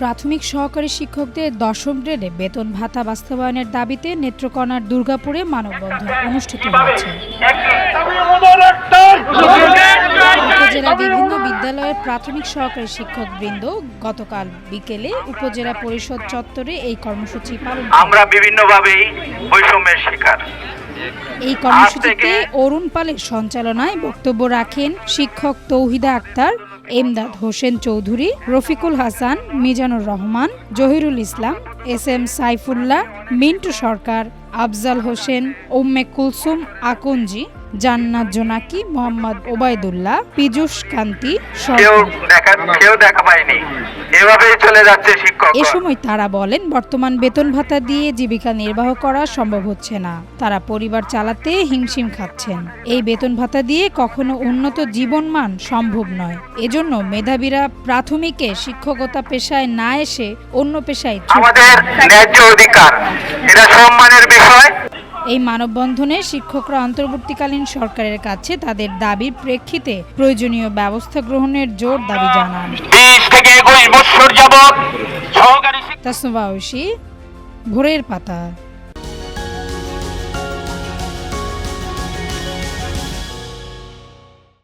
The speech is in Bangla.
প্রাথমিক সহকারী শিক্ষকদের দশম গ্রেডে বেতন ভাতা বাস্তবায়নের দাবিতে নেত্রকোনার দুর্গাপুরে মানববন্ধন অনুষ্ঠিত হয়েছে। উপজেলা বিভিন্ন বিদ্যালয়ের প্রাথমিক সহকারী শিক্ষক বৃন্দ গতকাল বিকেলে উপজেলা পরিষদ চত্বরে এই কর্মসূচি পালন আমরা বিভিন্নভাবেই বৈষম্যের শিকার। এই কর্মসূচিতে অরুণ পালের সঞ্চালনায় বক্তব্য রাখেন শিক্ষক তৌহিদা আক্তার, এমদাদ হোসেন চৌধুরী, রফিকুল হাসান, মিজানুর রহমান, জহিরুল ইসলাম, এস এম সাইফুল্লাহ, মিন্টু সরকার, আফজাল হোসেন, উম্মে কুলসুম আকঞ্জি জান্নাত জোনাকি মোহাম্মদ ওবায়দুল্লাহ পীযুষ কান্তি এ সময় তারা বলেন বর্তমান বেতন ভাতা দিয়ে জীবিকা নির্বাহ করা সম্ভব হচ্ছে না। তারা পরিবার চালাতে হিমশিম খাচ্ছেন। এই বেতন ভাতা দিয়ে কখনো উন্নত জীবনমান সম্ভব নয়। এজন্য মেধাবীরা প্রাথমিকে শিক্ষকতা পেশায় না এসে অন্য পেশায় আমাদের ন্যায্য অধিকার। এটা সম্মানের বিষয়। এই মানববন্ধনে শিক্ষকরা অন্তর্বর্তীকালীন সরকারের কাছে তাদের দাবির প্রেক্ষিতে প্রয়োজনীয় ব্যবস্থা গ্রহণের জোর দাবি জানান। তাসনুবা ভোরের পাতা।